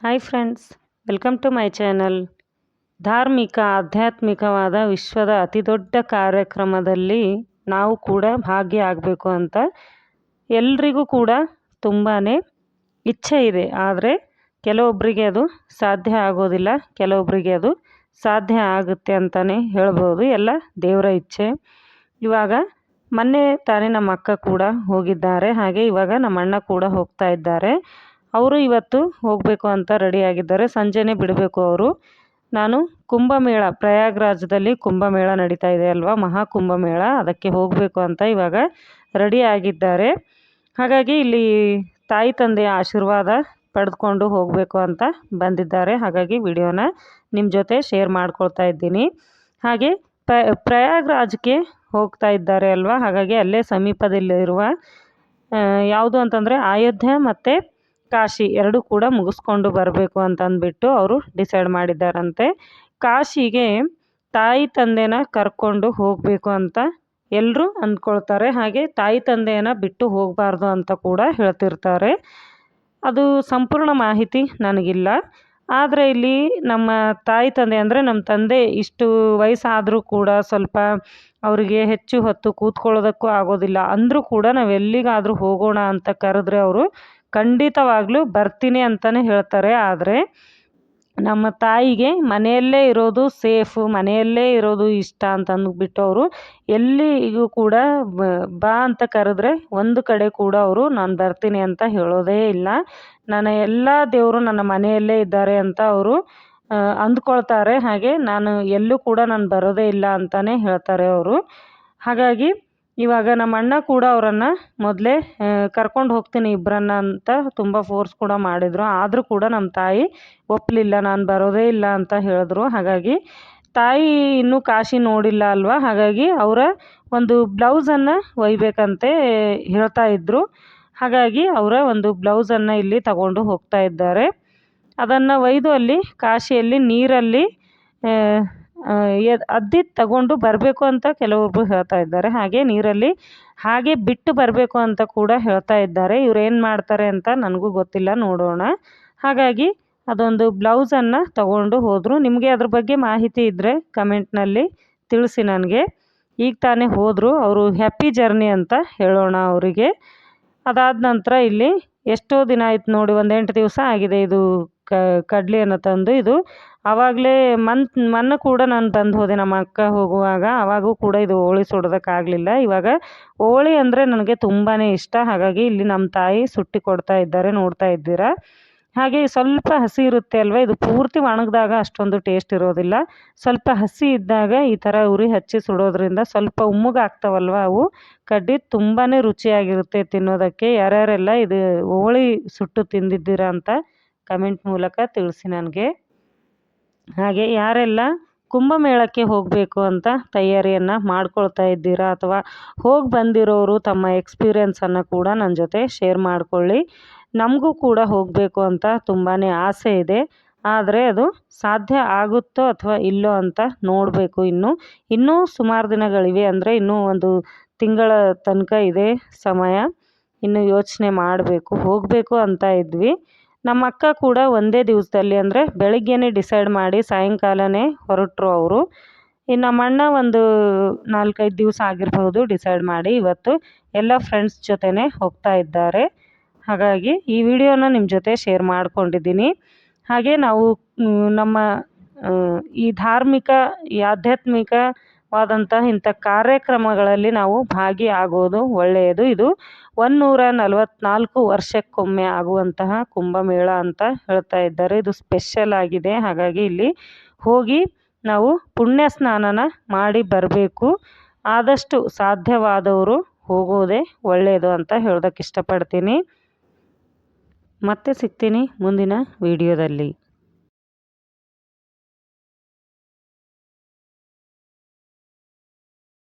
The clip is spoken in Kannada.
Hi friends welcome to my channel ಧಾರ್ಮಿಕ, ಆಧ್ಯಾತ್ಮಿಕವಾದ ವಿಶ್ವದ ಅತಿ ದೊಡ್ಡ ಕಾರ್ಯಕ್ರಮದಲ್ಲಿ ನಾವು ಕೂಡ ಭಾಗಿಯಾಗಬೇಕು ಅಂತ ಎಲ್ರಿಗೂ ಕೂಡ ತುಂಬಾ ಇಚ್ಛೆ ಇದೆ. ಆದರೆ ಕೆಲವೊಬ್ಬರಿಗೆ ಅದು ಸಾಧ್ಯ ಆಗೋದಿಲ್ಲ ಕೆಲವೊಬ್ಬರಿಗೆ ಅದು ಸಾಧ್ಯ ಆಗುತ್ತೆ ಅಂತಲೇ ಹೇಳ್ಬೋದು. ಎಲ್ಲ ದೇವರ ಇಚ್ಛೆ. ಇವಾಗ ಮೊನ್ನೆ ತಾನೇ ನಮ್ಮ ಅಕ್ಕ ಕೂಡ ಹೋಗಿದ್ದಾರೆ. ಹಾಗೆ ಇವಾಗ ನಮ್ಮ ಅಣ್ಣ ಕೂಡ ಹೋಗ್ತಾ ಇದ್ದಾರೆ. ಅವರು ಇವತ್ತು ಹೋಗಬೇಕು ಅಂತ ರೆಡಿಯಾಗಿದ್ದಾರೆ ಸಂಜೆನೇ ಬಿಡಬೇಕು ಅವರು. ನಾನು ಕುಂಭಮೇಳ, ಪ್ರಯಾಗ್ರಾಜದಲ್ಲಿ ಕುಂಭಮೇಳ ನಡೀತಾ ಇದೆ ಅಲ್ವಾ? ಮಹಾ ಕುಂಭಮೇಳ ಅದಕ್ಕೆ ಹೋಗಬೇಕು ಅಂತ ಇವಾಗ ರೆಡಿ ಆಗಿದ್ದಾರೆ. ಹಾಗಾಗಿ ಇಲ್ಲಿ ತಾಯಿ ತಂದೆಯ ಆಶೀರ್ವಾದ ಪಡೆದುಕೊಂಡು ಹೋಗಬೇಕು ಅಂತ ಬಂದಿದ್ದಾರೆ. ಹಾಗಾಗಿ ವಿಡಿಯೋನ ನಿಮ್ಮ ಜೊತೆ ಶೇರ್ ಮಾಡ್ಕೊಳ್ತಾ ಇದ್ದೀನಿ. ಹಾಗೆ ಪ್ರ, ಪ್ರಯಾಗ್ರಾಜ್ಗೆ ಹೋಗ್ತಾ ಇದ್ದಾರೆ ಅಲ್ವಾ? ಹಾಗಾಗಿ ಅಲ್ಲೇ ಸಮೀಪದಲ್ಲಿರುವ ಯಾವುದು ಅಂತಂದರೆ ಅಯೋಧ್ಯೆ ಮತ್ತು ಕಾಶಿ ಎರಡು ಕೂಡ ಮುಗಿಸ್ಕೊಂಡು ಬರಬೇಕು ಅಂತ ಅಂದ್ಬಿಟ್ಟು ಅವರು ಡಿಸೈಡ್ ಮಾಡಿದ್ದಾರಂತೆ. ಕಾಶಿಗೆ ತಾಯಿ ತಂದೆನ ಕರ್ಕೊಂಡು ಹೋಗಬೇಕು ಅಂತ ಎಲ್ಲರೂ ಅಂದ್ಕೊಳ್ತಾರೆ. ಹಾಗೆ ತಾಯಿ ತಂದೆಯನ್ನು ಬಿಟ್ಟು ಹೋಗಬಾರ್ದು ಅಂತ ಕೂಡ ಹೇಳ್ತಿರ್ತಾರೆ. ಅದು ಸಂಪೂರ್ಣ ಮಾಹಿತಿ ನನಗಿಲ್ಲ. ಆದರೆ ಇಲ್ಲಿ ನಮ್ಮ ತಾಯಿ ತಂದೆ ಅಂದರೆ ನಮ್ಮ ತಂದೆ ಇಷ್ಟು ವಯಸ್ಸಾದರೂ ಕೂಡ ಸ್ವಲ್ಪ ಅವರಿಗೆ ಹೆಚ್ಚು ಹೊತ್ತು ಕೂತ್ಕೊಳ್ಳೋದಕ್ಕೂ ಆಗೋದಿಲ್ಲ. ಅಂದರೂ ಕೂಡ ನಾವು ಎಲ್ಲಿಗಾದರೂ ಹೋಗೋಣ ಅಂತ ಕರೆದ್ರೆ ಅವರು ಖಂಡಿತವಾಗ್ಲೂ ಬರ್ತೀನಿ ಅಂತಲೇ ಹೇಳ್ತಾರೆ. ಆದರೆ ನಮ್ಮ ತಾಯಿಗೆ ಮನೆಯಲ್ಲೇ ಇರೋದು ಸೇಫು, ಮನೆಯಲ್ಲೇ ಇರೋದು ಇಷ್ಟ ಅಂತ ಅಂದ್ಬಿಟ್ಟು ಅವರು ಎಲ್ಲಿಗೂ ಕೂಡ ಬಾ ಅಂತ ಕರೆದ್ರೆ ಒಂದು ಕಡೆ ಕೂಡ ಅವರು ನಾನು ಬರ್ತೀನಿ ಅಂತ ಹೇಳೋದೇ ಇಲ್ಲ. ನನ್ನ ಎಲ್ಲ ದೇವರು ನನ್ನ ಮನೆಯಲ್ಲೇ ಇದ್ದಾರೆ ಅಂತ ಅವರು ಅಂದ್ಕೊಳ್ತಾರೆ. ಹಾಗೆ ನಾನು ಎಲ್ಲೂ ಕೂಡ ನಾನು ಬರೋದೇ ಇಲ್ಲ ಅಂತಲೇ ಹೇಳ್ತಾರೆ ಅವರು. ಹಾಗಾಗಿ ಇವಾಗ ನಮ್ಮ ಅಣ್ಣ ಕೂಡ ಅವರನ್ನು ಮೊದಲೇ ಕರ್ಕೊಂಡು ಹೋಗ್ತೀನಿ ಇಬ್ಬರನ್ನ ಅಂತ ತುಂಬ ಫೋರ್ಸ್ ಕೂಡ ಮಾಡಿದರು. ಆದರೂ ಕೂಡ ನಮ್ಮ ತಾಯಿ ಒಪ್ಪಲಿಲ್ಲ ನಾನು ಬರೋದೇ ಇಲ್ಲ ಅಂತ ಹೇಳಿದ್ರು. ಹಾಗಾಗಿ ತಾಯಿ ಇನ್ನೂ ಕಾಶಿ ನೋಡಿಲ್ಲ ಅಲ್ವಾ? ಹಾಗಾಗಿ ಅವರ ಒಂದು ಬ್ಲೌಸನ್ನು ಒಯ್ಬೇಕಂತೆ ಹೇಳ್ತಾ ಇದ್ದರು ಹಾಗಾಗಿ ಅವರ ಒಂದು ಬ್ಲೌಸನ್ನು ಇಲ್ಲಿ ತಗೊಂಡು ಹೋಗ್ತಾ ಇದ್ದಾರೆ. ಅದನ್ನು ಒಯ್ದು ಅಲ್ಲಿ ಕಾಶಿಯಲ್ಲಿ ನೀರಲ್ಲಿ ಅದ್ದಿ ತಗೊಂಡು ಬರಬೇಕು ಅಂತ ಕೆಲವೊಬ್ಬರು ಹೇಳ್ತಾ ಇದ್ದಾರೆ. ಹಾಗೆ ನೀರಲ್ಲಿ ಹಾಗೆ ಬಿಟ್ಟು ಬರಬೇಕು ಅಂತ ಕೂಡ ಹೇಳ್ತಾ ಇದ್ದಾರೆ. ಇವ್ರು ಏನು ಮಾಡ್ತಾರೆ ಅಂತ ನನಗೂ ಗೊತ್ತಿಲ್ಲ, ನೋಡೋಣ. ಹಾಗಾಗಿ ಅದೊಂದು ಬ್ಲೌಸನ್ನು ತಗೊಂಡು ಹೋದರು. ನಿಮಗೆ ಅದ್ರ ಬಗ್ಗೆ ಮಾಹಿತಿ ಇದ್ದರೆ ಕಮೆಂಟ್ನಲ್ಲಿ ತಿಳಿಸಿ ನನಗೆ. ಈಗ ತಾನೇ ಹೋದರು. ಅವರು ಹ್ಯಾಪಿ ಜರ್ನಿ ಅಂತ ಹೇಳೋಣ ಅವರಿಗೆ. ಅದಾದ ನಂತರ ಇಲ್ಲಿ ಎಷ್ಟೋ ದಿನ ಆಯ್ತು ನೋಡಿ ಒಂದು ಎಂಟು ದಿವಸ ಆಗಿದೆ ಇದು ಕ ಅನ್ನ ತಂದು ಇದು ಆವಾಗಲೇ ಮನ್ ಮೊನ್ನೆ ಕೂಡ ನಾನು ತಂದು ಹೋದೆ. ನಮ್ಮ ಅಕ್ಕ ಹೋಗುವಾಗ ಆವಾಗೂ ಕೂಡ ಇದು ಹೋಳಿ ಸುಡೋದಕ್ಕಾಗಲಿಲ್ಲ. ಇವಾಗ ಹೋಳಿ ಅಂದರೆ ನನಗೆ ತುಂಬಾ ಇಷ್ಟ. ಹಾಗಾಗಿ ಇಲ್ಲಿ ನಮ್ಮ ತಾಯಿ ಸುಟ್ಟಿ ಕೊಡ್ತಾ ಇದ್ದಾರೆ, ನೋಡ್ತಾ ಇದ್ದೀರಾ? ಹಾಗೆ ಸ್ವಲ್ಪ ಹಸಿ ಇರುತ್ತೆ ಅಲ್ವ? ಇದು ಪೂರ್ತಿ ಒಣಗಿದಾಗ ಅಷ್ಟೊಂದು ಟೇಸ್ಟ್ ಇರೋದಿಲ್ಲ. ಸ್ವಲ್ಪ ಹಸಿ ಇದ್ದಾಗ ಈ ಥರ ಉರಿ ಹಚ್ಚಿ ಸುಡೋದ್ರಿಂದ ಸ್ವಲ್ಪ ಉಮ್ಮಗಾಗ್ತಾವಲ್ವ ಅವು? ಕಡ್ಡಿ ತುಂಬಾ ರುಚಿಯಾಗಿರುತ್ತೆ ತಿನ್ನೋದಕ್ಕೆ. ಯಾರ್ಯಾರೆಲ್ಲ ಇದು ಹೋಳಿ ಸುಟ್ಟು ತಿಂದಿದ್ದೀರಾ ಅಂತ ಕಮೆಂಟ್ ಮೂಲಕ ತಿಳಿಸಿ ನನಗೆ. ಹಾಗೆ ಯಾರೆಲ್ಲ ಕುಂಭಮೇಳಕ್ಕೆ ಹೋಗಬೇಕು ಅಂತ ತಯಾರಿಯನ್ನು ಮಾಡ್ಕೊಳ್ತಾ ಇದ್ದೀರಾ ಅಥವಾ ಹೋಗಿ ಬಂದಿರೋರು ತಮ್ಮ ಎಕ್ಸ್ಪೀರಿಯೆನ್ಸನ್ನು ಕೂಡ ನನ್ನ ಜೊತೆ ಶೇರ್ ಮಾಡಿಕೊಳ್ಳಿ. ನಮಗೂ ಕೂಡ ಹೋಗಬೇಕು ಅಂತ ತುಂಬಾ ಆಸೆ ಇದೆ. ಆದರೆ ಅದು ಸಾಧ್ಯ ಆಗುತ್ತೋ ಅಥವಾ ಇಲ್ಲೋ ಅಂತ ನೋಡಬೇಕು ಇನ್ನು. ಇನ್ನೂ ಸುಮಾರು ದಿನಗಳಿವೆ ಅಂದರೆ ಇನ್ನೂ ಒಂದು ತಿಂಗಳ ತನಕ ಇದೆ ಸಮಯ. ಇನ್ನು ಯೋಚನೆ ಮಾಡಬೇಕು. ಹೋಗಬೇಕು ಅಂತ ಇದ್ವಿ. ನಮ್ಮ ಅಕ್ಕ ಕೂಡ ಒಂದೇ ದಿವಸದಲ್ಲಿ ಅಂದರೆ ಬೆಳಗ್ಗೆನೇ ಡಿಸೈಡ್ ಮಾಡಿ ಸಾಯಂಕಾಲನೇ ಹೊರಟರು ಅವರು. ಇನ್ನು ನಮ್ಮ ಅಣ್ಣ ಒಂದು ನಾಲ್ಕೈದು ದಿವಸ ಆಗಿರ್ಬೋದು ಡಿಸೈಡ್ ಮಾಡಿ ಇವತ್ತು ಎಲ್ಲ ಫ್ರೆಂಡ್ಸ್ ಜೊತೆನೇ ಹೋಗ್ತಾ ಇದ್ದಾರೆ. ಹಾಗಾಗಿ ಈ ವಿಡಿಯೋನ ನಿಮ್ಮ ಜೊತೆ ಶೇರ್ ಮಾಡ್ಕೊಂಡಿದ್ದೀನಿ. ಹಾಗೆ ನಾವು ನಮ್ಮ ಈ ಧಾರ್ಮಿಕ, ಈ ಆಧ್ಯಾತ್ಮಿಕವಾದಂಥ ಇಂಥ ಕಾರ್ಯಕ್ರಮಗಳಲ್ಲಿ ನಾವು ಭಾಗಿಯಾಗೋದು ಒಳ್ಳೆಯದು. ಇದು ಒಂದುನೂರ ನಲವತ್ನಾಲ್ಕು ವರ್ಷಕ್ಕೊಮ್ಮೆ ಆಗುವಂತಹ ಕುಂಭಮೇಳ ಅಂತ ಹೇಳ್ತಾ ಇದ್ದಾರೆ. ಇದು ಸ್ಪೆಷಲ್ ಆಗಿದೆ. ಹಾಗಾಗಿ ಇಲ್ಲಿ ಹೋಗಿ ನಾವು ಪುಣ್ಯ ಸ್ನಾನನ ಮಾಡಿ ಬರಬೇಕು. ಆದಷ್ಟು ಸಾಧ್ಯವಾದವರು ಹೋಗೋದೇ ಒಳ್ಳೆಯದು ಅಂತ ಹೇಳೋದಕ್ಕೆ ಇಷ್ಟಪಡ್ತೀನಿ. ಮತ್ತೆ ಸಿಗ್ತೀನಿ ಮುಂದಿನ ವಿಡಿಯೋದಲ್ಲಿ.